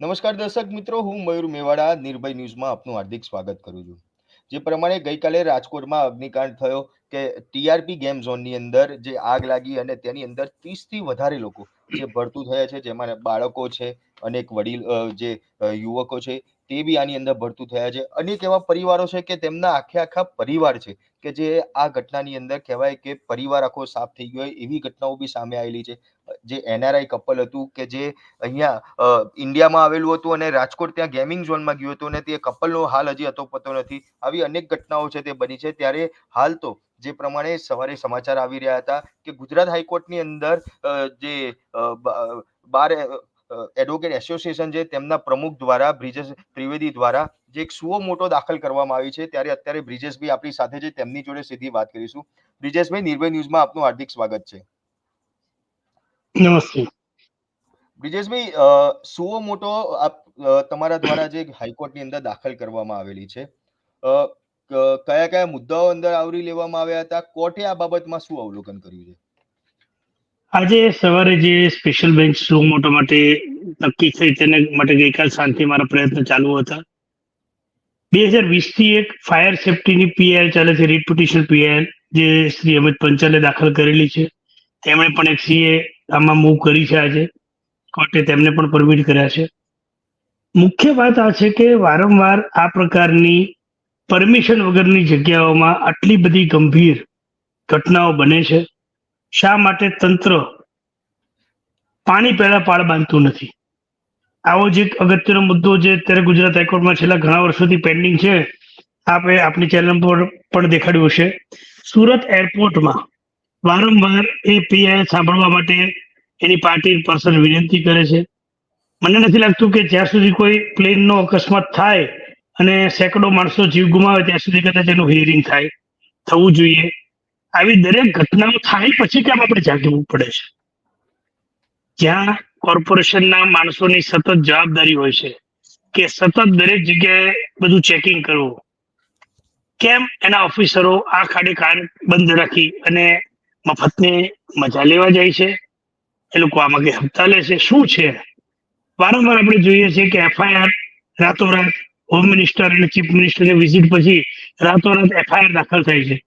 નમસ્કાર દર્શક મિત્રો, હું મયુર મેવાડા, નિર્ભય ન્યૂઝમાં આપનું હાર્દિક સ્વાગત કરું છું. જે પ્રમાણે ગઈકાલે રાજકોટમાં અગ્નિકાંડ થયો કે ટીઆરપી ગેમ ઝોનની અંદર જે આગ લાગી અને તેની અંદર ત્રીસથી વધારે લોકો જે ભરતું થયા છે, જેમાં બાળકો છે અનેક વડીલ જે યુવકો છે તે બી આની અંદર ભરતું થયા છે. અનેક એવા પરિવારો છે કે તેમના આખે આખા પરિવાર છે કે જે આ ઘટનાની અંદર કહેવાય કે પરિવાર આખો સાફ થઈ ગયો એવી ઘટનાઓ બી સામે આવેલી છે. જે એનઆરઆઈ કપલ હતું કે જે અહીંયા ઇન્ડિયામાં આવેલું હતું અને રાજકોટ ત્યાં ગેમિંગ ઝોનમાં ગયું હતું અને તે કપલનો હાલ હજી હતો પતો નથી. આવી અનેક ઘટનાઓ છે તે બની છે. ત્યારે હાલ તો જે પ્રમાણે સવારે સમાચાર આવી રહ્યા હતા કે ગુજરાત હાઈકોર્ટની અંદર જે બાર એડવોકેટ એસોસિએશન છે તેમના પ્રમુખ દ્વારા બ્રિજેશ ત્રિવેદી દ્વારા જે એક સુઓ મોટો દાખલ કરવામાં આવી છે ત્યારે અત્યારે બ્રિજેશભાઈ આપણી સાથે છે તેમની જોડે સીધી વાત કરીશું. બ્રિજેશભાઈ નિર્ભય ન્યૂઝમાં આપનું હાર્દિક સ્વાગત છે. નમસ્તે. બ્રિજેશભાઈ સુઓ મોટો આપ તમારા દ્વારા જે હાઈકોર્ટની અંદર દાખલ કરવામાં આવેલી છે. કયા કયા મુદ્દાઓ અંદર આવરી લેવામાં આવ્યા હતા? કોર્ટે આ બાબતમાં શું અવલોકન કર્યું છે? આજે સવારે જે સ્પેશિયલ બેન્ચ શું મોટા માટે નક્કી થઈ તેને માટે ગઈકાલ શાંતિ મારા પ્રયત્ન ચાલુ હતા. બે હજાર વીસથી એક ફાયર સેફટીની પીઆઈ ચાલે છે રીટ પિટિશન પીઆઈ જે શ્રી અમિત પંચાલે દાખલ કરેલી છે. તેમણે પણ એક સીએ આમાં મૂવ કરી છે આજે. કોર્ટે તેમને પણ પરમિટ કર્યા છે. મુખ્ય વાત આ છે કે વારંવાર આ પ્રકારની પરમિશન વગરની જગ્યાઓમાં આટલી બધી ગંભીર ઘટનાઓ બને છે. શા માટે તંત્ર પાણી પહેલા પાળ બાંધતું નથી? આવો જ અગત્યનો મુદ્દો જે અત્યારે ગુજરાત હાઈકોર્ટમાં છેલ્લા ઘણા વર્ષોથી પેન્ડિંગ છે, આપે આપણી ચેનલ પર પણ દેખાડ્યું હશે. સુરત એરપોર્ટમાં વારંવાર એ પીઆઈ સાંભળવા માટે એની પાર્ટી પર્સન વિનંતી કરે છે. મને નથી લાગતું કે જ્યાં સુધી કોઈ પ્લેનનો અકસ્માત થાય અને સેંકડો માણસો જીવ ગુમાવે ત્યાં સુધી કદાચ એનું હિયરિંગ થાય. થવું જોઈએ. આવી દરેક ઘટનાઓ થાય પછી કેમ આપણે જાગવું પડે છે? જ્યાં કોર્પોરેશનના માણસોની સતત જવાબદારી હોય છે કે સતત દરેક જગ્યાએ બધું ચેકિંગ કરવું. કેમ એના ઓફિસરો આ ખાડે કાન બંધ રાખી અને મફતને મજા લેવા જાય છે? એ લોકો આમાં કે હપ્તા લે છે? શું છે? વારંવાર આપણે જોઈએ છીએ કે એફઆઈઆર રાતોરાત હોમ મિનિસ્ટર અને ચીફ મિનિસ્ટરની વિઝિટ પછી રાતોરાત એફઆઈઆર દાખલ થાય છે.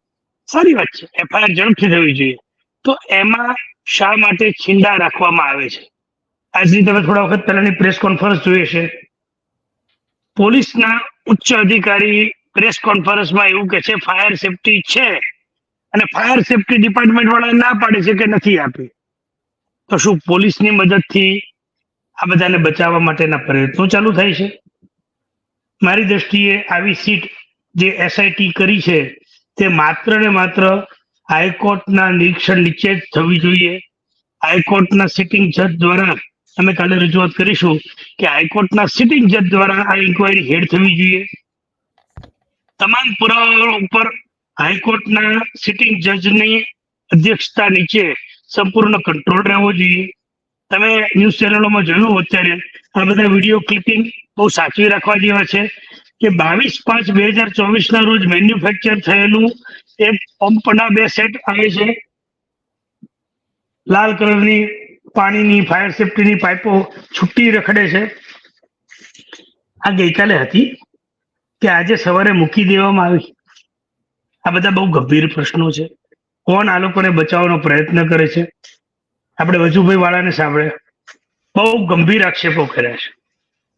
સારી વાત છે. એફઆઈઆર ઝડપથી થવી જોઈએ. તો એમાં શા માટે છીંડા રાખવામાં આવે છે? આજની તમે થોડા વખત પહેલાની પ્રેસ કોન્ફરન્સ જોઈ છે પોલીસના ઉચ્ચ અધિકારી પ્રેસ કોન્ફરન્સમાં એવું કે છે, ફાયર સેફટી છે. અને ફાયર સેફટી ડિપાર્ટમેન્ટ વાળા ના પાડે છે કે નથી આપી. તો શું પોલીસની મદદથી આ બધાને બચાવવા માટેના પ્રયત્નો ચાલુ થાય છે? મારી દ્રષ્ટિએ આવી સીટ જે એસઆઈટી કરી છે તે માત્ર ને માત્ર હાઈકોર્ટના નિરીક્ષણ નીચે જ થવી જોઈએ. હાઈકોર્ટના સિટિંગ જજ દ્વારા અમે કાલે રજૂઆત કરીશું કે હાઈકોર્ટના સિટિંગ જજ દ્વારા આ ઇન્કવાયરી હેડ થવી જોઈએ. તમામ પુરાવાઓ ઉપર હાઈકોર્ટના સિટિંગ જજની અધ્યક્ષતા નીચે સંપૂર્ણ કંટ્રોલ રહેવો જોઈએ. તમે ન્યૂઝ ચેનલોમાં જોયું અત્યારે આ બધા વીડિયો ક્લિપિંગ બહુ સાચવી રાખવા જેવા છે. કે બાવીસ પાંચ બે હજાર ચોવીસ ના રોજ મેન્યુફેક્ચર થયેલું એક પંપના બે સેટ આવે છે. લાલ કલરની પાણીની ફાયર સેફટીની પાઇપો છૂટી રખડે છે. આ ગઈકાલે હતી કે આજે સવારે મૂકી દેવામાં આવી. આ બધા બહુ ગંભીર પ્રશ્નો છે. કોણ આ લોકોને બચાવવાનો પ્રયત્ન કરે છે? આપણે વજુભાઈ વાળાને સાંભળ્યા. બહુ ગંભીર આક્ષેપો કર્યા છે.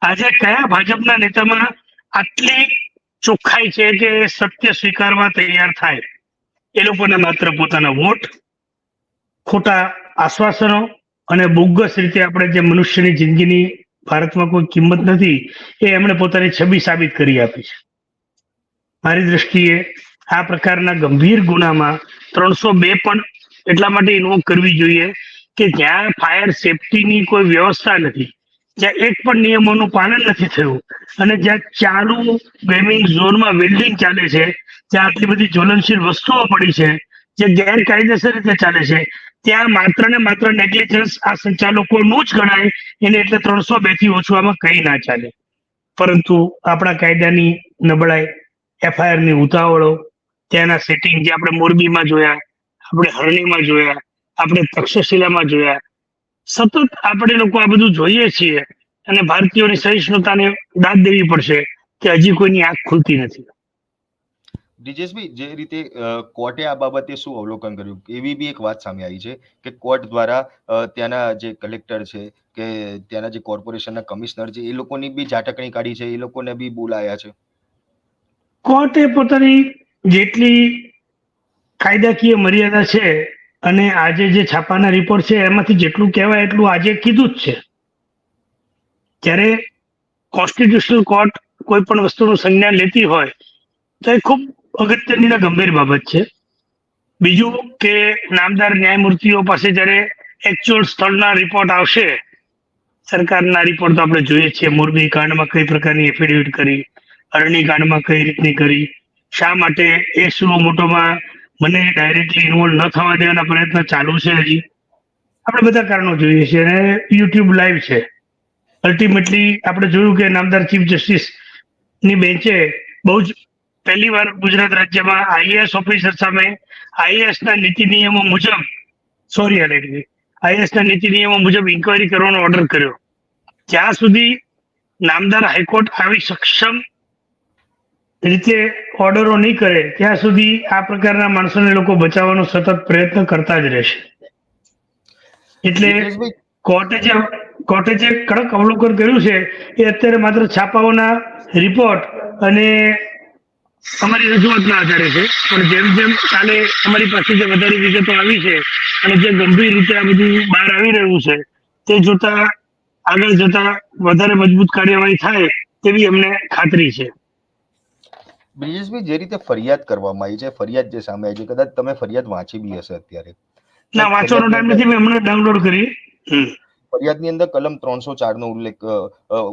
આજે કયા ભાજપના નેતામાં આટલી ચોખ્ખાઈ છે કે સત્ય સ્વીકારવા તૈયાર થાય, એ લોકોને માત્ર પોતાના વોટ, ખોટા આશ્વાસનો અને બોગસ રીતે આપણે જે મનુષ્યની જિંદગીની ભારતમાં કોઈ કિંમત નથી, એ એમણે પોતાની છબી સાબિત કરી આપી છે. મારી દ્રષ્ટિએ આ પ્રકારના ગંભીર ગુનામાં ત્રણસો બે પણ એટલા માટે ઇન્વોક કરવી જોઈએ કે જ્યાં ફાયર સેફટીની કોઈ વ્યવસ્થા નથી જ્યાં એક પણ નિયમોનું પાલન નથી થયું. અને જ્યાં ચાલુ ગેમિંગ ઝોનમાં વેલ્ડિંગ ચાલે છે, ત્યાં આટલી બધી જ્વલનશીલ વસ્તુઓ પડી છે, જે ગેરકાયદેસર રીતે ચાલે છે. ત્યાં માત્ર ને માત્ર નેગ્લિજન્સ આ સંચાલકોનું જ ગણાય, એને એટલે ત્રણસો બેથી ઓછું આમાં કઈ ના ચાલે. પરંતુ આપણા કાયદાની નબળાઈ એફઆઈઆરની ઉતાવળો, ત્યાંના સેટિંગ જે આપણે મોરબીમાં જોયા, આપણે હરણીમાં જોયા, આપણે તક્ષશિલામાં જોયા સતત આપણે લોકો આ બધું જોઈએ છીએ અને ભારતીયોની સહિષ્ણુતાને દાદ દેવી પડશે કે હજી કોઈની આંખ ખુલતી નથી. બ્રિજેશભાઈ જે રીતે કોર્ટે આ બાબતે શું અવલોકન કર્યું? એવી બી એક વાત સામે આવી છે કે કોર્ટ દ્વારા ત્યાંના જે કલેક્ટર છે કે ત્યાંના જે કોર્પોરેશનના કમિશનર છે એ લોકોની બી ઝાટકણી કાઢી છે એ લોકોને બી બોલાયા છે. કોર્ટે પોતાની જેટલી કાયદાકીય મર્યાદા છે અને આજે જે છાપાના રિપોર્ટ છે, એમાંથી જેટલું કહેવાય એટલું આજે કીધું જ છે. જ્યારે કોન્સ્ટિટ્યુશનલ કોર્ટ કોઈ પણ વસ્તુનું સંજ્ઞાન લેતી હોય, તો એ ખૂબ અગત્યની ગંભીર બાબત છે. બીજું કે નામદાર ન્યાયમૂર્તિઓ પાસે જ્યારે એકચ્યુઅલ સ્થળના રિપોર્ટ આવશે, સરકારના રિપોર્ટ તો આપણે જોઈએ છીએ. મોરબી કાંડમાં કઈ પ્રકારની એફિડેવિટ કરી, અરણી કાંડમાં કઈ રીતની કરી, શા માટે એ શું મોટોમાં મને ડાયરેક્ટલી ઇન્વોલ્વ ન થવા દેવાના પ્રયત્ન ચાલુ છે હજી. આપણે બધા કારણો જોઈએ છીએ અને યુટ્યુબ લાઈવ છે. અલ્ટિમેટલી આપણે જોયું કે નામદાર ચીફ જસ્ટિસની બેન્ચે બહુ જ પહેલી વાર ગુજરાત રાજ્યમાં આઈએએસ ઓફિસર સામે આઈએએસ ના નીતિ નિયમો મુજબ સોરી આલેટવી આઈએએસ ના નીતિ નિયમો મુજબ ઇન્કવાયરી કરવાનો ઓર્ડર કર્યો. જ્યાં સુધી નામદાર હાઈકોર્ટ આવી સક્ષમ રીતે ઓર્ડરો નહીં કરે ત્યાં સુધી આ પ્રકારના માણસોને લોકો બચાવવાનો સતત પ્રયત્ન કરતા જ રહેશે. એટલે કોર્ટે જે કોર્ટે જે કડક અવલોકન કર્યું છે એ અત્યારે માત્ર છાપાઓના રિપોર્ટ અને અમારી રજૂઆતના આધારે છે. પણ જેમ જેમ કાલે અમારી પાસે જે વધારે વિગતો આવી છે અને જે ગંભીર રીતે આ બધું બહાર આવી રહ્યું છે તે જોતા આગળ જતા વધારે મજબૂત કાર્યવાહી થાય તેવી અમને ખાતરી છે. બ્રિજેશભાઈ જે રીતે ફરિયાદ કરવામાં આવી છે ફરિયાદ જે સામે આવી છે કદાચ તમે ફરિયાદ વાંચી બી હશે અત્યારે. ના વાંચવાનો ટાઈમ નથી મેં હમણાં ડાઉનલોડ કરી. ફરિયાદની અંદર કલમ ત્રણસો ચાર નો ઉલ્લેખ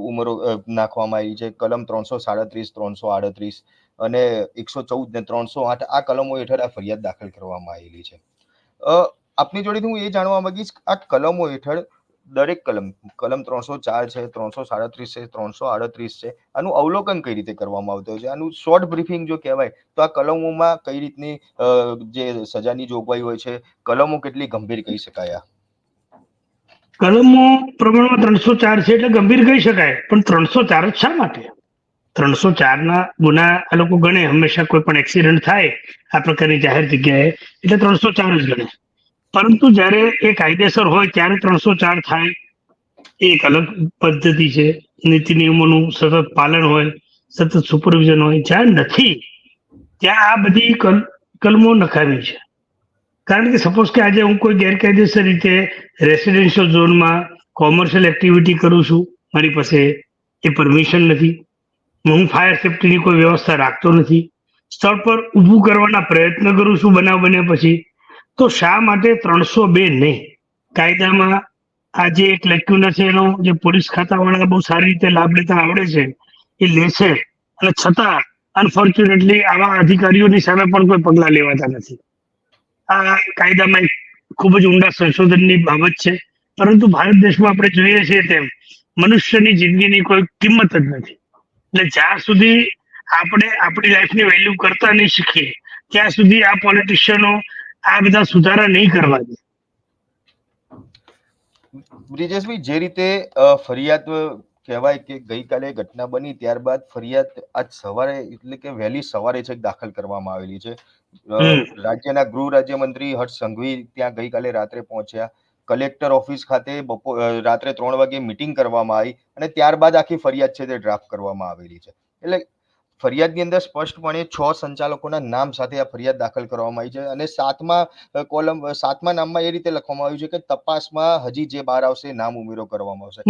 ઉમરો નાખવામાં આવી છે. કલમ ત્રણસો સાડત્રીસ ત્રણસો આડત્રીસ અને એકસો ચૌદ ને ત્રણસો આઠ આ કલમો હેઠળ આ ફરિયાદ દાખલ કરવામાં આવેલી છે. અ, આપની જોડેથી હું એ જાણવા માંગીશ આ કલમો હેઠળ દરેક કલમ કલમ ત્રણસો ચાર છે, ત્રણસો સાડત્રીસ છે, ત્રણસો આડત્રીસ છે, આનું અવલોકન કઈ રીતે કરવામાં આવતું છે? આનું શોર્ટ બ્રીફિંગ જો કહેવાય, તો આ કલમોમાં કઈ રીતની જે સજાની જોગવાઈ હોય છે, કલમો કેટલી ગંભીર કહી શકાય? કલમો પ્રમાણમાં ત્રણસો ચાર છે એટલે ગંભીર કહી શકાય, પણ ત્રણસો ચાર જ શા માટે? ત્રણસો ચાર ના ગુના આ લોકો ગણે, હંમેશા કોઈ પણ એક્સિડન્ટ થાય, આ પ્રકારની જાહેર જગ્યાએ, એટલે ત્રણસો ચાર જ ગણે. પરંતુ જ્યારે એ કાયદેસર હોય ત્યારે ત્રણસો ચાર થાય. એ એક અલગ પદ્ધતિ છે. નીતિ નિયમોનું સતત પાલન હોય, સતત સુપરવિઝન હોય, જ્યાં નથી, ત્યાં આ બધી કલ, કલમો નખાવી છે. કારણ કે સપોઝ કે આજે હું કોઈ ગેરકાયદેસર રીતે રેસિડેન્શિયલ ઝોનમાં કોમર્શિયલ એક્ટિવિટી કરું છું, મારી પાસે એ પરમિશન નથી. હું ફાયર સેફટીની કોઈ વ્યવસ્થા રાખતો નથી. સ્થળ પર ઊભું કરવાના પ્રયત્ન કરું છું બનાવ બન્યા પછી તો શા માટે ત્રણસો બે નહીં? કાયદામાં આ જે એક લેક્યુલર છે, એનો જે પોલીસ ખાતાવાળા બહુ સારી રીતે લાભ લેતા આવડે છે, એ લેશે. અને છતાં અનફોર્ચ્યુનેટલી આવા અધિકારીઓની સામે પણ કોઈ પગલાં લેવાતા નથી. આ કાયદામાં એક ખૂબ જ ઊંડા સંશોધનની બાબત છે. પરંતુ ભારત દેશમાં આપણે જોઈએ છીએ તેમ, મનુષ્યની જિંદગીની કોઈ કિંમત જ નથી. એટલે જ્યાં સુધી આપણે આપણી લાઈફની વેલ્યુ કરતા નહીં શીખીએ, ત્યાં સુધી આ પોલિટિશિયનો આ બધા સુધારા નહીં કરવા દે. બ્રિજેશભાઈ જે રીતે ફરિયાદ કહેવાય કે ગઈકાલે ઘટના બની ત્યારબાદ ફરિયાદ આજ સવારે એટલે કે વહેલી સવારે છે દાખલ કરવામાં આવેલી છે. રાજ્યના ગૃહ રાજ્યમંત્રી હર્ષ સંઘવી ત્યાં ગઈકાલે રાત્રે પહોંચ્યા. કલેક્ટર ઓફિસ ખાતે બપો રાત્રે ત્રણ વાગે મીટિંગ કરવામાં આવી અને ત્યારબાદ આખી ફરિયાદ છે તે ડ્રાફ્ટ કરવામાં આવેલી છે. એટલે ફરિયાદની અંદર સ્પષ્ટપણે છ સંચાલકોના નામ સાથે આ ફરિયાદ દાખલ કરવામાં આવી છે અને સાતમા કોલમ સાતમા નામમાં એ રીતે લખવામાં આવ્યું છે કે તપાસમાં હજી જે બહાર આવશે નામ ઉમેરો કરવામાં આવશે.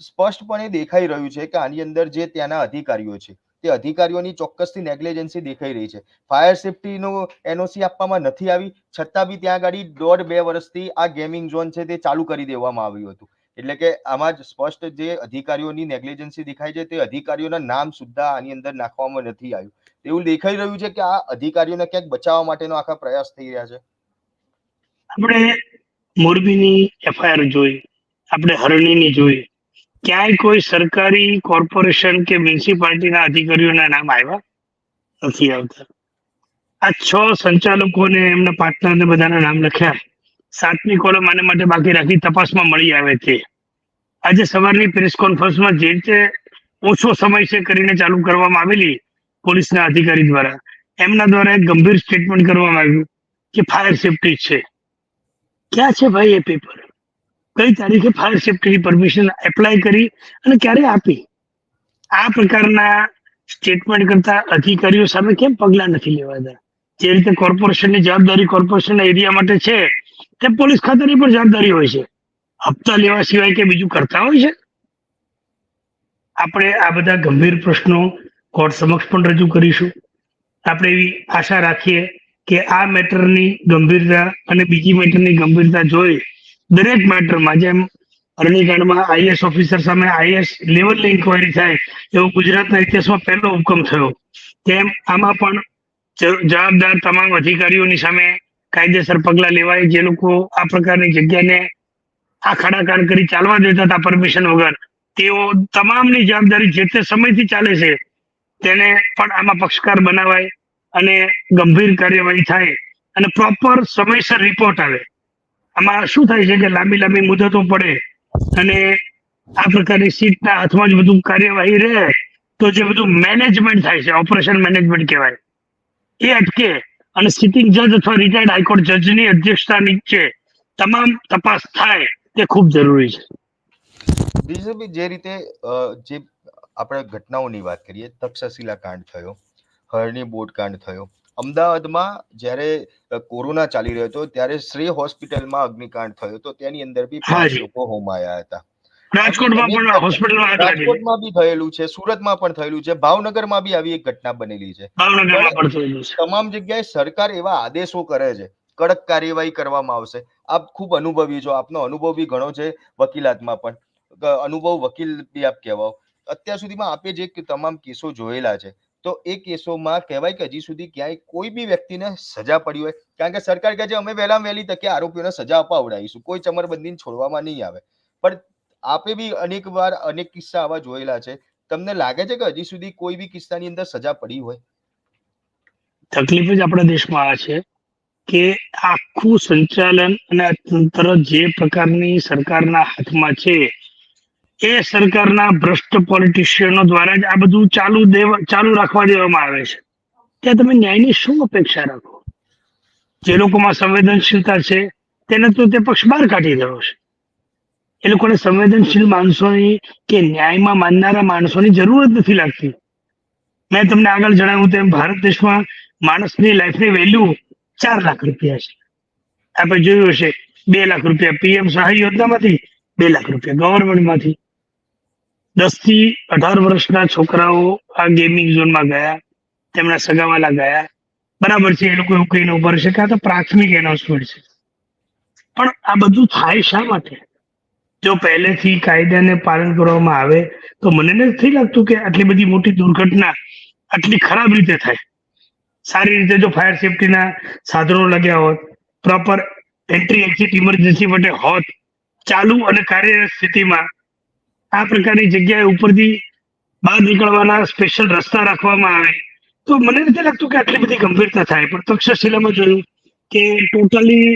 સ્પષ્ટપણે દેખાઈ રહ્યું છે કે આની અંદર જે ત્યાંના અધિકારીઓ છે તે અધિકારીઓની ચોક્કસથી નેગ્લેજન્સી દેખાઈ રહી છે. ફાયર સેફટીનો એનઓસી આપવામાં નથી આવી છતાં બી ત્યાં આગળ દોઢ બે વર્ષથી આ ગેમિંગ ઝોન છે તે ચાલુ કરી દેવામાં આવ્યું હતું. એટલે કે આમાં જ સ્પષ્ટ જે અધિકારીઓની નેગ્લિજન્સી દેખાય છે, તે અધિકારીઓના નામ સુદ્ધા આની અંદર નાખવામાં નથી આવ્યું. એવું દેખાઈ રહ્યું છે કે આ અધિકારીઓને ક્યાંક બચાવવા માટેનો આખા પ્રયાસ થઈ રહ્યા છે? આપણે મોરબીની એફઆઈઆર જોઈ, આપણે હરણીની જોઈ. ક્યાંય કોઈ સરકારી કોર્પોરેશન કે મ્યુનિસિપાલિટીના અધિકારીઓના નામ આવ્યા નથી આવતા. આ છ સંચાલકોને એમના પાર્ટનરને બધાના નામ લખ્યા. સાતમી કોલમ આને માટે બાકી રાખી તપાસમાં મળી આવે છે. આજે સવારની પ્રેસ કોન્ફરન્સમાં જે રીતે ઓછો સમય છે કરીને ચાલુ કરવામાં આવેલી, પોલીસના અધિકારી દ્વારા, એમના દ્વારા એક ગંભીર સ્ટેટમેન્ટ કરવામાં આવ્યું કે ફાયર સેફટી છે. ક્યાં છે ભાઈ એ પેપર કઈ તારીખે ફાયર સેફટીની પરમિશન એપ્લાય કરી અને ક્યારે આપી? આ પ્રકારના સ્ટેટમેન્ટ કરતા અધિકારીઓ સામે કેમ પગલા નથી લેવાતા? જે રીતે કોર્પોરેશનની જવાબદારી કોર્પોરેશનના એરિયા માટે છે તે પોલીસ ખાતાની પણ જવાબદારી હોય છે. હપ્તા લેવા સિવાય કે બીજું કરતા હોય છે? આપણે આ બધા ગંભીર પ્રશ્નો કોર્ટ સમક્ષ પણ રજૂ કરીશું. આપણે એવી આશા રાખીએ કે આ મેટરની ગંભીરતા અને બીજી મેટરની ગંભીરતા જોઈ દરેક મેટરમાં, જેમ અરણીકાંડમાં આઈએસ ઓફિસર સામે આઈએસ લેવલની ઇન્કવાયરી થાય, એવો ગુજરાતના ઇતિહાસમાં પહેલો હુકમ થયો. તેમ આમાં પણ જવાબદાર તમામ અધિકારીઓની સામે કાયદેસર પગલા લેવાય, જે લોકો આ પ્રકારની જગ્યાને આ કરી ચાલવા દેતા હતા પરમિશન વગર, તેઓ તમામની જવાબદારી જે તે સમયથી ચાલે છે, તેને પણ આમાં પક્ષકાર બનાવાય અને ગંભીર કાર્યવાહી થાય અને પ્રોપર સમયસર રિપોર્ટ આવે. આમાં શું થાય છે કે લાંબી લાંબી મુદતો પડે અને આ પ્રકારની સીટના હાથમાં જ બધું કાર્યવાહી રહે, તો જે બધું મેનેજમેન્ટ થાય છે ઓપરેશન મેનેજમેન્ટ કહેવાય, એ અટકે. અને સિટિંગ જજ અથવા રિટાયર્ડ હાઈકોર્ટ જજની અધ્યક્ષતા નીચે તમામ તપાસ થાય તે ખૂબ જરૂરી છે. દિનેશભાઈ જે રીતે જે આપણે ઘટનાઓની વાત કરીએ તક્ષશિલા કાંડ થયો હરણી બોટ કાંડ થયો અમદાવાદમાં જ્યારે કોરોના ચાલી રહ્યો હતો ત્યારે શ્રી હોસ્પિટલમાં અગ્નિકાંડ થયો તો તેની અંદર બી પાંચ લોકો હોમાયા હતા. રાજકોટમાં પણ હોસ્પિટલમાં આગ લાગેલી રાજકોટમાં બી થયેલું છે સુરતમાં પણ થયેલું છે ભાવનગરમાં બી આવી એક ઘટના બનેલી છે. ભાવનગરમાં પણ થયેલું છે. તમામ જગ્યાએ સરકાર એવા આદેશો કરે છે કડક કાર્યવાહી કરવામાં આવશે. આપ ખૂબ અનુભવી છો આપનો અનુભવ બી ઘણો છે વકીલાતમાં પણ. અનુભવ વકીલ બી આપ કહેવાઓ. અત્યાર સુધીમાં આપે જે તમામ કેસો જોયેલા છે તો એ કેસોમાં કહેવાય કે હજી સુધી ક્યાંય કોઈ બી વ્યક્તિને સજા પડી હોય કારણ કે સરકાર કહે છે અમે વહેલામાં વહેલી તકે આરોપીઓને સજા અપાવડાવીશું કોઈ ચમરબંધીને છોડવામાં નહીં આવે. પણ આપે બી અનેક વાર અનેક કિસ્સા આવા જોયેલા છે. તમને લાગે છે કે હજી સુધી કોઈ બી કિસ્સાની અંદર સજા પડી હોય? તકલીફ જ આપણા દેશમાં આ છે કે આખું સંચાલન અને તંત્ર જે પ્રકારની સરકારના હાથમાં છે, એ સરકારના ભ્રષ્ટ પોલિટિશિયનો દ્વારા જ આ બધું ચાલુ દેવા, ચાલુ રાખવા દેવામાં આવે છે. ત્યાં તમે ન્યાયની શું અપેક્ષા રાખો? જે લોકોમાં સંવેદનશીલતા છે, તેને તો તે પક્ષ બહાર કાઢી રહ્યો છે. એ લોકોને સંવેદનશીલ માણસોની કે ન્યાયમાં માનનારા માણસોની જરૂર જ નથી લાગતી. મેં તમને આગળ જણાવ્યું તેમ ભારત દેશમાં માણસની લાઈફની વેલ્યુ ચાર લાખ રૂપિયા છે. આપણે જોયું હશે, બે લાખ રૂપિયા પીએમ સહાય યોજનામાંથી, બે લાખ રૂપિયા ગવર્મેન્ટમાંથી દસથી અઢાર વર્ષના છોકરાઓ આ ગેમિંગ ઝોનમાં ગયા, તેમના સગાવાલા ગયા. બરાબર છે, એ લોકો એવું કહીને ઊભા રહેશે કે આ તો પ્રાથમિક એનાઉન્સમેન્ટ છે. પણ આ બધું થાય શા માટે? જો પહેલેથી કાયદાને પાલન કરવામાં આવે, તો મને નથી લાગતું કે આટલી બધી મોટી દુર્ઘટના આટલી ખરાબ રીતે થાય. સારી રીતે જો ફાયર સેફટીના સાધનો લગ્યા હોત પ્રોપર એન્ટ્રી એક્ઝિટ ઇમરજન્સી માટે હોત, ચાલુ અને કાર્યરત સ્થિતિમાં આ પ્રકારની જગ્યાએ ઉપરથી બહાર નીકળવાના સ્પેશિયલ રસ્તા રાખવામાં આવે, તો મને નથી લાગતું કે આટલી બધી ગંભીરતા થાય. પણ તક્ષશિલામાં જોયું કે ટોટલી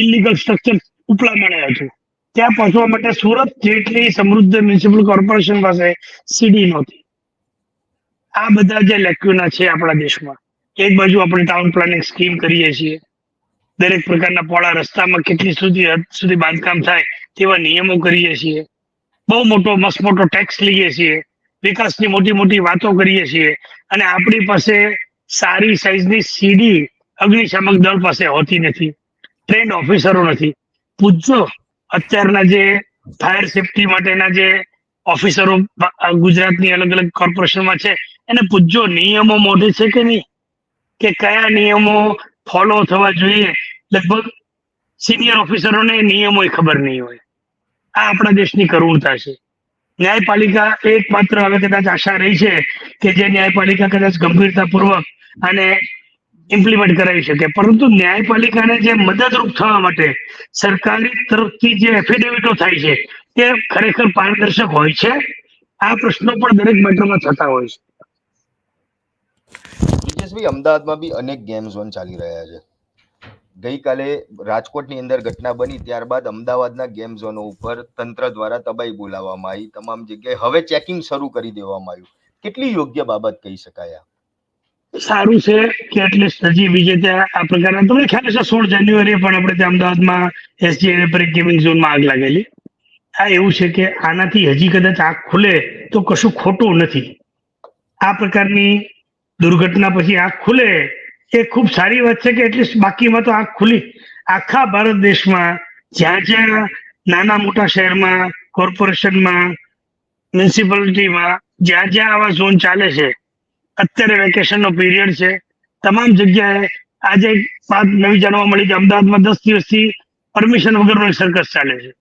ઇલીગલ સ્ટ્રક્ચર ઉપલા મળ્યા હતું. ત્યાં પહોંચવા માટે સુરત જેટલી સમૃદ્ધ મ્યુનિસિપલ કોર્પોરેશન પાસે સીડી નહોતી. આ બધા જે લેક્યુના છે આપણા દેશમાં, એક બાજુ આપણે ટાઉન પ્લાનિંગ સ્કીમ કરીએ છીએ. દરેક પ્રકારના પોળા રસ્તામાં કેટલી સુધી હદ સુધી બાંધકામ થાય તેવા નિયમો કરીએ છીએ. બહુ મોટો, મસ્ત મોટો ટેક્સ લઈએ છીએ. વિકાસની મોટી મોટી વાતો કરીએ છીએ. અને આપણી પાસે સારી સાઈઝની સીડી અગ્નિશામક દળ પાસે હોતી નથી. ટ્રેન્ડ ઓફિસરો નથી. પૂછજો અત્યારના જે ફાયર સેફટી માટેના જે ઓફિસરો ગુજરાતની અલગ અલગ કોર્પોરેશનમાં છે, એને પૂછજો, નિયમો મોઢે છે કે નહીં? કે કયા નિયમો ફોલો થવા જોઈએ? લગભગ સિનિયર ઓફિસરોને નિયમો ખબર નહીં હોય. આ આપણા દેશની કરુણતા છે. ન્યાયપાલિકા એકમાત્ર હવે કદાચ આશા રહી છે કે જે ન્યાયપાલિકા કદાચ ગંભીરતાપૂર્વક અને ઇમ્પ્લિમેન્ટ કરાવી શકે. પરંતુ ન્યાયપાલિકાને જે મદદરૂપ થવા માટે સરકારી તરફથી જે એફિડેવિટો થાય છે, તે ખરેખર પારદર્શક હોય છે. આ પ્રશ્નો પણ દરેક મેટરમાં થતા હોય છે. બ્રિજેશભાઈ અમદાવાદમાં બી અનેક ગેમ ઝોન ચાલી રહ્યા છે. ગઈકાલે રાજકોટની અંદર ઘટના બની, ત્યારબાદ અમદાવાદના ગેમ ઝોનો ઉપર તંત્ર દ્વારા તબાઈ બોલાવવામાં આવી. તમામ જગ્યાએ હવે ચેકિંગ શરૂ કરી દેવામાં આવ્યું. કેટલી યોગ્ય બાબત કહી શકાય આ? સારું છે કે એટલીસ્ટ હજી બીજે ત્યાં આ પ્રકારના તમને ખ્યાલ હશે, સોળ જાન્યુઆરીએ પણ આપણે ત્યાં અમદાવાદમાં એસજી પર ગેમિંગ ઝોનમાં આગ લાગેલી. આ એવું છે કે આનાથી હજી કદાચ આગ ખુલે તો કશું ખોટું નથી. આ પ્રકારની દુર્ઘટના પછી આગ ખુલે એ ખૂબ સારી વાત છે કે એટલીસ્ટ બાકીમાં તો આગ ખુલી. આખા ભારત દેશમાં જ્યાં જ્યાં નાના મોટા શહેરમાં કોર્પોરેશનમાં મ્યુનિસિપાલિટીમાં જ્યાં જ્યાં આવા ઝોન ચાલે છે અત્યારે વેકેશનનો પીરિયડ છે. તમામ જગ્યાએ આજે વાત નવી જાણવા મળી કે અમદાવાદમાં દસ દિવસથી પરમિશન વગરનો સર્કસ ચાલે છે.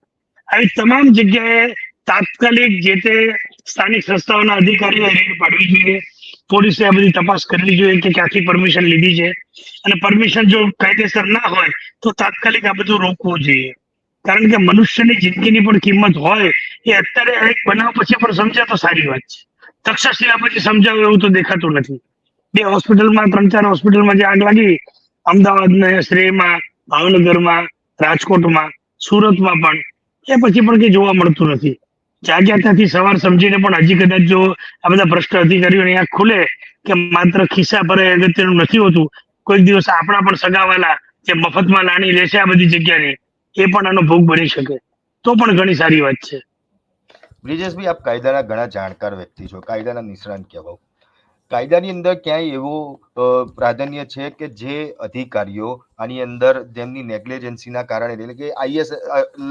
આવી તમામ જગ્યાએ તાત્કાલિક જે તે સ્થાનિક સંસ્થાઓના અધિકારીઓ રેડ પાડવી જોઈએ. પોલીસે આ બધી તપાસ કરવી જોઈએ કે ક્યાંથી પરમિશન લીધી છે. અને પરમિશન જો કાયદેસર ના હોય, તો તાત્કાલિક આ બધું રોકવું જોઈએ. કારણ કે મનુષ્યની જિંદગીની પણ કિંમત હોય, એ અત્યારે એક બનાવ પછી પણ સમજે તો સારી વાત છે. તક્ષશિલા પછી સમજાવું એવું તો દેખાતું નથી. બે હોસ્પિટલમાં, ત્રણ ચાર હોસ્પિટલમાં જે આગ લાગી, અમદાવાદને, શ્રેયમાં, ભાવનગરમાં, રાજકોટમાં, સુરતમાં પણ, એ પછી પણ કંઈ જોવા મળતું નથી. જાગ્યા ત્યાંથી સવાર સમજીને પણ હજી કદાચ જો આ બધા ભ્રષ્ટ અધિકારીઓ અહીંયા ખુલે કે માત્ર ખિસ્સા ભરે અગત્યનું નથી હોતું, કોઈક દિવસ આપણા પણ સગાવાલા જે મફતમાં લાણી લેશે આ બધી જગ્યાની, એ પણ આનો ભોગ બની શકે. તો પણ ઘણી સારી વાત છે. બ્રિજેશભાઈ, આપ કાયદાના ઘણા જાણકાર વ્યક્તિ છો. કાયદાના નિષ્ણાંત કહેવાઓ. કાયદાની અંદર ક્યાંય એવું પ્રાધાન્ય છે કે જે અધિકારીઓ આની અંદર જેમની નેગ્લિજન્સીના કારણે, એટલે કે આઈએસ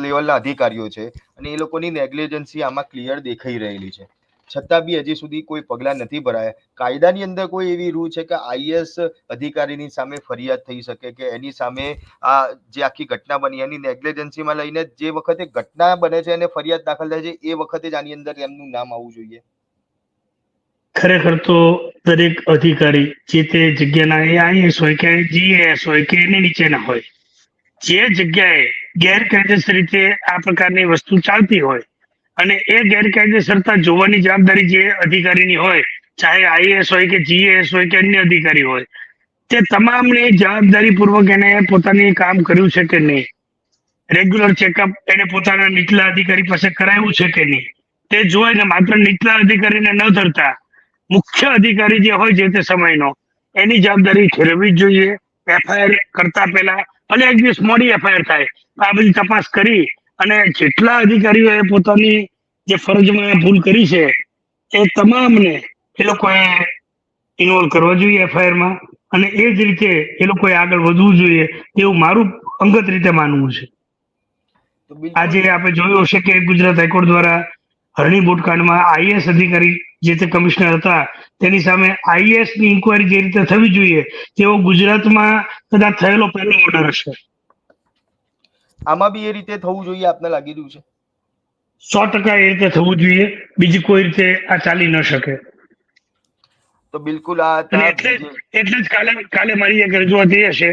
લેવલના અધિકારીઓ છે અને એ લોકોની નેગ્લિજન્સી આમાં ક્લિયર દેખાઈ રહેલી છે. છતાં બી હજી સુધી કોઈ પગલાં નથી ભરાયા. કાયદાની અંદર કોઈ એવી રૂ છે કે આઈએસ અધિકારીની સામે ફરિયાદ થઈ શકે કે એની સામે આ જે આખી ઘટના બની, એની નેગ્લેજન્સીમાં લઈને જે વખતે ઘટના બને છે અને ફરિયાદ દાખલ થાય છે, એ વખતે જ આની અંદર એમનું નામ આવવું જોઈએ. ખરેખર તો દરેક અધિકારી જે તે જગ્યાના આઈએસ હોય કે જીએસ હોય કે એની નીચેના હોય, જે જગ્યાએ ગેરકાયદેસર રીતે આ પ્રકારની વસ્તુ ચાલતી હોય અને એ ગેરકાયદેસરતા જોવાની જવાબદારી જે અધિકારીની હોય, ચાહે આઈએએસ હોય કે જીએએસ હોય કે અન્ય અધિકારી હોય, તે તમામને જવાબદારી પૂર્વક એને પોતાની કામ કર્યું છે કે નહીં? રેગ્યુલર ચેકઅપ એને પોતાના નીચલા અધિકારી પાસે કરાવ્યું છે કે નહીં? તે જોઈને માત્ર નીચલા અધિકારીને ન ધરતા, મુખ્ય અધિકારી જે હોય જે તે સમયનો, એની જવાબદારી ઠેરવવી જ જોઈએ. એફઆઈઆર કરતા પહેલા ભલે એક દિવસ મોડી એફઆઈઆર થાય આ બધી તપાસ કરી અને જેટલા અધિકારીઓએ પોતાની જે ફરજમાં ભૂલ કરી છે એ તમામને એ લોકોએ ઇન્વોલ્વ કરવા જોઈએ એફઆઈઆરમાં અને એ જ રીતે એ લોકોએ આગળ વધવું જોઈએ એવું મારું અંગત રીતે માનવું છે. આજે આપણે જોયું હશે કે ગુજરાત હાઈકોર્ટ દ્વારા હરણી બોટકાંડમાં આઈએસ અધિકારી જે તે કમિશનર હતા તેની સામે આઈએસની ઇન્કવાયરી જે રીતે થવી જોઈએ તેવો ગુજરાતમાં કદાચ થયેલો પહેલો ઓર્ડર હશે. આમાં બી એ રીતે થવું જોઈએ આપને લાગી રહ્યું છે. સો ટકા એ રીતે થવું જોઈએ બીજી કોઈ રીતે આ ચાલી ન શકે. તો બિલકુલ આ એટલે જ એટલે જ કાલે કાલે મારી એક રજૂઆત એ હશે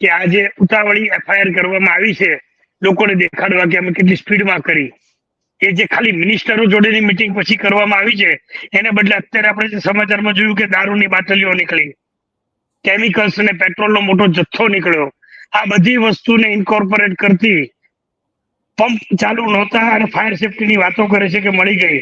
કે આ જે ઉતાવળી એફઆઈઆર કરવામાં આવી છે લોકોને દેખાડવા કે અમે કેટલી સ્પીડમાં કરી. એ જે ખાલી મિનિસ્ટરો જોડેની મિટિંગ પછી કરવામાં આવી છે એને બદલે અત્યારે આપણે જે સમાચારમાં જોયું કે દારૂની બાટલીઓ નીકળી. કેમિકલ્સ અને પેટ્રોલનો મોટો જથ્થો નીકળ્યો. આ બધી વસ્તુને ઇન્કોર્પોરેટ કરતી પંપ ચાલુ નહોતા અને ફાયર સેફટીની વાતો કરે છે કે મળી ગઈ.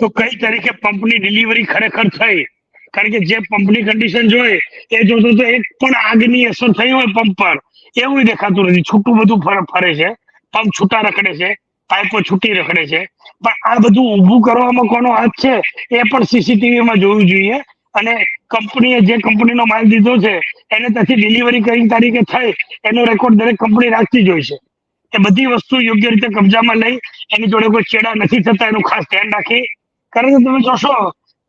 તો કઈ તારીખે પંપની ડિલિવરી ખરેખર થઈ? કારણ કે જે પંપની કન્ડિશન જોઈ, એ જોતો તો એક પણ આગની અસર થઈ હોય પંપ પર. એવું દેખાતું નથી. છૂટું બધું ફર- ફરે છે. પંપ છૂટા રખડે છે. પાઇપો છૂટી રખડે છે. પણ આ બધું ઊભું કરવામાં કોનો હાથ છે, એ પણ સીસીટીવીમાં જોવું જોઈએ. અને કંપનીએ જે કંપનીનો માલ દીધો છે, એને ત્યાંથી ડિલિવરી કઈ તારીખે થઈ, એનો રેકોર્ડ દરેક કંપની રાખતી જ હોય છે. એ બધી વસ્તુ યોગ્ય રીતે કબજામાં લઈ, એની જોડે કોઈ ચેડા નથી થતા, એનું ખાસ ધ્યાન રાખી. કારણ કે તમે જોશો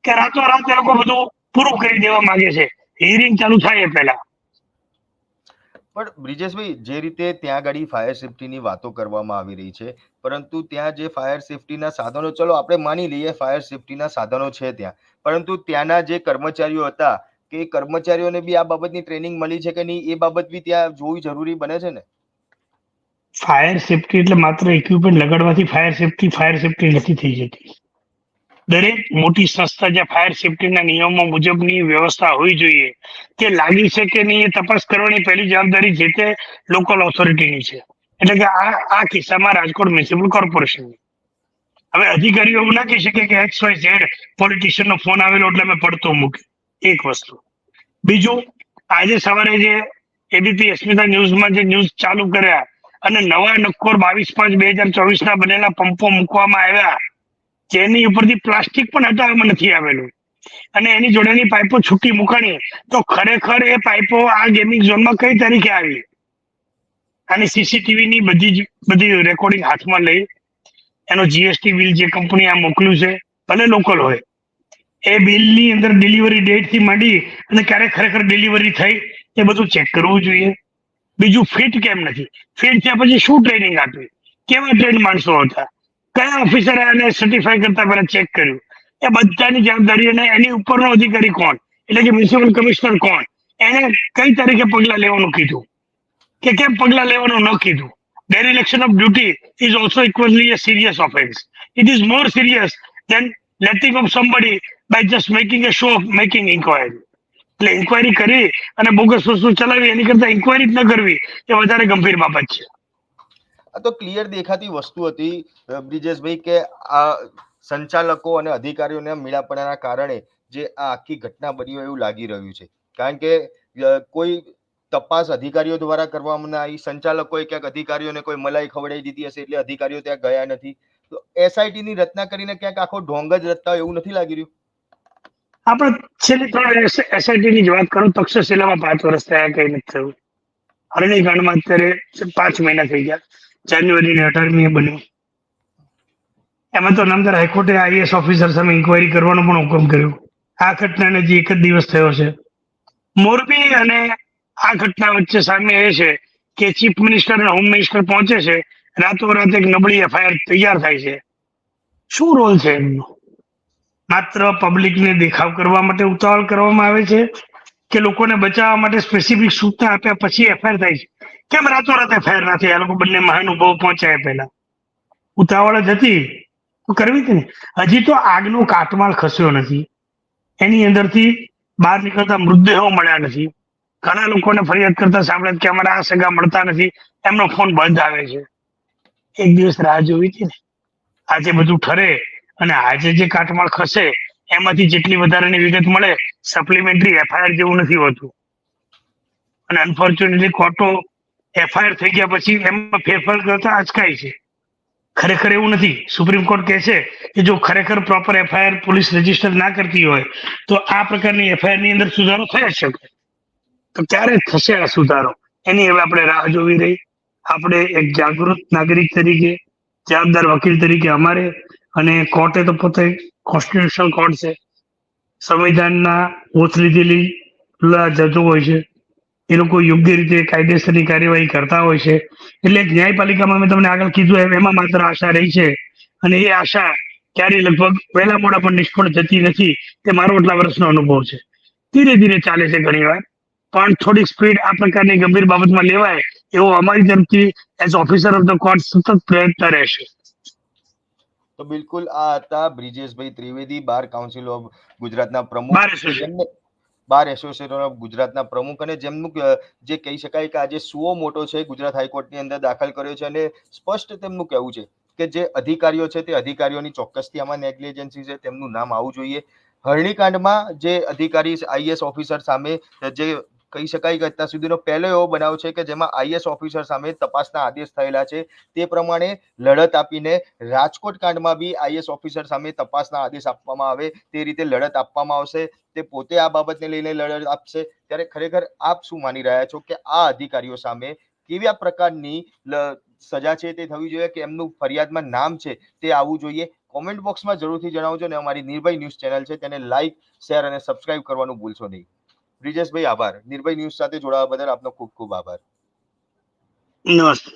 કે રાતોરાત એ લોકો બધું પૂરું કરી દેવા માંગે છે. હિયરિંગ ચાલુ થાય એ પહેલા. પણ બ્રિજેશભાઈ, જે રીતે ત્યાં આગળ ફાયર સેફટીની વાતો કરવામાં આવી રહી છે, પરંતુ ત્યાં જે ફાયર સેફટીના સાધનો, ચલો આપણે માની લઈએ ફાયર સેફટીના સાધનો છે ત્યાં. પરંતુ ત્યાંના જે કર્મચારીઓ હતા, કે કર્મચારીઓને બી આ બાબતની ટ્રેનિંગ મળી છે કે નહીં, એ બાબત બી ત્યાં જોવી જરૂરી બને છે ને? ફાયર સેફટી એટલે માત્ર ઇક્વિપમેન્ટ લગાડવાથી ફાયર સેફટી ફાયર સેફટી નથી થઈ જતી. દરેક મોટી સંસ્થા જે ફાયર સેફટીના નિયમો મુજબની વ્યવસ્થા હોવી જોઈએ, તે લાગી છે કે નહીં એ તપાસ કરવાની પહેલી જવાબદારી જે તે લોકલ ઓથોરિટીની છે. એટલે કે આ આ કિસ્સામાં રાજકોટ મ્યુનિસિપલ કોર્પોરેશનની હવે અધિકારીઓ એવું ના કહી શકે કે એક્સ વાય ઝેડ પોલિટિશિયનનો ફોન આવેલો એટલે મેં પડતો મૂક્યો. એક વસ્તુ. બીજું, આજે સવારે જે એબીપી અસ્મિતા ન્યૂઝમાં જે ન્યૂઝ ચાલુ કર્યા અને નવા નક્કોર બાવીસ પાંચ બે હજાર ચોવીસ ના બનેલા પંપો મૂકવામાં આવ્યા, જેની ઉપરથી પ્લાસ્ટિક પણ હટાવવામાં નથી આવેલું. અને એની જોડેની પાઇપો છૂટી મૂકાણી તો ખરેખર એ પાઇપો આ ગેમિંગ ઝોનમાં કઈ તરીકે આવી? અને સીસીટીવી ની બધી જ બધી રેકોર્ડિંગ હાથમાં લઈ એનો જીએસટી બિલ જે કંપની આ મોકલ્યું છે, ભલે લોકલ હોય, એ બિલની અંદર ડિલિવરી ડેટથી માંડી અને ક્યારે ખરેખર ડિલિવરી થઈ, એ બધું ચેક કરવું જોઈએ. બીજું ફિટ કેમ નથી? ફિટ થયા પછી શું ટ્રેનિંગ આપી? કેવા ટ્રેન માણસો હતા? કયા ઓફિસરે આને સર્ટિફાઈ કરતા પહેલા ચેક કર્યું? એ બધાની જવાબદારી અને એની ઉપરનો અધિકારી કોણ? એટલે કે મ્યુનિસિપલ કમિશનર કોણ? એને કઈ તારીખે પગલા લેવાનું કીધું? કે કેમ પગલા લેવાનું ન કીધું? Dereliction of duty is also equally a serious offense. It is more serious than letting of somebody by just making a show of making inquiry. એટલે ઇન્કવાયરી કરી અને બોગસ વસ્તુ ચલાવી, એની કરતા ઇન્કવાયરી જ ન કરવી, એ વધારે ગંભીર બાબત છે આ તો ક્લિયર દેખાતી વસ્તુ હતી બ્રિજેશભાઈ, કે આ સંચાલકો અને અધિકારીઓના મેળાપણાના કારણે જે આ આખી ઘટના બની હોય એવું લાગી રહ્યું છે કારણ કે કોઈ તપાસ અધિકારીઓ દ્વારા કરવામાં આવી. સંચાલકોએ ક્યાંક અધિકારીઓને કોઈ મલાઈ ખવડાવી દીધી હશે એટલે અધિકારીઓ ત્યાં ગયા નથી. તો એસઆઈટી ની રચના કરીને ક્યાંક આખો ઢોંગ જ રચતા હોય એવું નથી લાગી રહ્યું? આપણે છેલ્લી ત્રણ એસઆઈટી ની જ વાત કરું. તક્ષશિલામાં પાંચ વર્ષ થયા કઈ નથી થયું. અરણીકાંડમાં અત્યારે પાંચ મહિના થઈ ગયા. જાન્યુઆરી ને અઢારમી બન્યું. એમાં તો નામદાર હાઈકોર્ટે આઈએસ ઓફિસર સામે ઇન્કવાયરી કરવાનો પણ હુકમ કર્યો. આ ઘટનાને જે એક જ દિવસ થયો છે. મોરબી અને આ ઘટના વચ્ચે સામે એ છે કે ચીફ મિનિસ્ટર અને હોમ મિનિસ્ટર પહોંચે છે. રાતોરાત એક નબળી એફઆઈઆર તૈયાર થાય છે. શું રોલ છે એમનો? માત્ર પબ્લિકને દેખાવ કરવા માટે ઉતાવળ કરવામાં આવે છે કે લોકોને બચાવવા માટે સ્પેસિફિક સૂચના આપ્યા પછી એફઆઈઆર થાય છે? કેમ રાતોરાત એફઆઈઆર ના થઈ આ લોકો બંને મહાનુભાવો પહોંચાય પહેલા. ઉતાવળ જ હતી. તો કરવી હતી ને હજી તો આગનો કાટમાળ ખસ્યો નથી. એની અંદરથી બહાર નીકળતા મૃતદેહો મળ્યા નથી. ઘણા લોકોને ફરિયાદ કરતા સાંભળે કે અમારા આ સગા મળતા નથી. એમનો ફોન બંધ આવે છે. એક દિવસ રાહ જોવી હતી ને. આજે બધું ઠરે અને આજે જે કાટમાળ ખસે, એમાંથી જેટલી વધારાની વિગત મળે સપ્લિમેન્ટરી એફઆઈઆર જેવું નથી હોતું. અને અનફોર્ચ્યુનેટલી કોર્ટો એફઆઈઆર થઈ ગયા પછી એમાં ફેરફાર કરતા અચકાય છે. ખરેખર એવું નથી. સુપ્રીમ કોર્ટ કહે છે કે જો ખરેખર પ્રોપર એફઆઈઆર પોલીસ રજિસ્ટર ના કરતી હોય, તો આ પ્રકારની એફઆઈઆરની અંદર સુધારો થઈ શકે. તો ક્યારે થશે આ સુધારો. એની હવે આપણે રાહ જોવી રહી. આપણે એક જાગૃત નાગરિક તરીકે, જવાબદાર વકીલ તરીકે અમારે અને કોર્ટે તો પોતે કોન્સ્ટિટ્યુશનલ કોર્ટ છે. સંવિધાનના ઓથ લીધેલી જજો હોય છે. એ લોકો યોગ્ય રીતે કાયદેસરની કાર્યવાહી કરતા હોય છે. એટલે ન્યાયપાલિકામાં મેં તમને આગળ કીધું એમ, એમાં માત્ર આશા રહી છે. અને એ આશા ક્યારેય લગભગ વહેલા મોડા પણ નિષ્ફળ જતી નથી. તે મારો એટલા વર્ષનો અનુભવ છે. ધીરે ધીરે ચાલે છે ઘણી વાર પણ થોડીક સ્પીડ આ પ્રકારની ગંભીર બાબતમાં લેવાય એવો અમારી તરફથી as officer of the court સતત પ્રયત્ન રહેશે. તો બિલકુલ આ હતા બ્રિજેશભાઈ ત્રિવેદી બાર કાઉન્સિલ ઓફ ગુજરાતના પ્રમુખ. બાર એસોસિએશન ઓફ ગુજરાતના પ્રમુખ અને જેમનું જે કહી શકાય કે આજે સુઓ મોટો છે ગુજરાત હાઈકોર્ટની અંદર દાખલ કર્યો છે અને સ્પષ્ટ તેમનું કહેવું છે કે જે અધિકારીઓ છે તે અધિકારીઓની ચોક્કસથી આમાં નેગ્લિજન્સી છે તેમનું નામ આવવું જોઈએ. હરણીકાંડમાં જે અધિકારી આઈએસ ઓફિસર સામે જે કહી શકાય કે અત્યાર સુધીનો પહેલો એવો બનાવ છે કે જેમાં આઈએસ ઓફિસર સામે તપાસના આદેશ થયેલા છે. તે પ્રમાણે લડત આપીને રાજકોટ કાંડમાં બી આઈએસ ઓફિસર સામે તપાસના આદેશ આપવામાં આવે. તે રીતે લડત આપવામાં આવશે. તે પોતે આ બાબતને લઈને લડત આપશે. ત્યારે ખરેખર આપ શું માની રહ્યા છો કે આ અધિકારીઓ સામે કેવા પ્રકારની સજા છે તે થવી જોઈએ કે એમનું ફરિયાદમાં નામ છે તે આવવું જોઈએ? કોમેન્ટ બોક્સમાં જરૂરથી જણાવજો ને અમારી નિર્ભય ન્યૂઝ ચેનલ છે તેને લાઈક, શેર અને સબસ્ક્રાઇબ કરવાનું ભૂલશો નહીં. બ્રિજેશભાઈ આભાર. નિર્ભય ન્યૂઝ સાથે જોડાવા બદલ આપનો ખૂબ ખૂબ આભાર. નમસ્તે.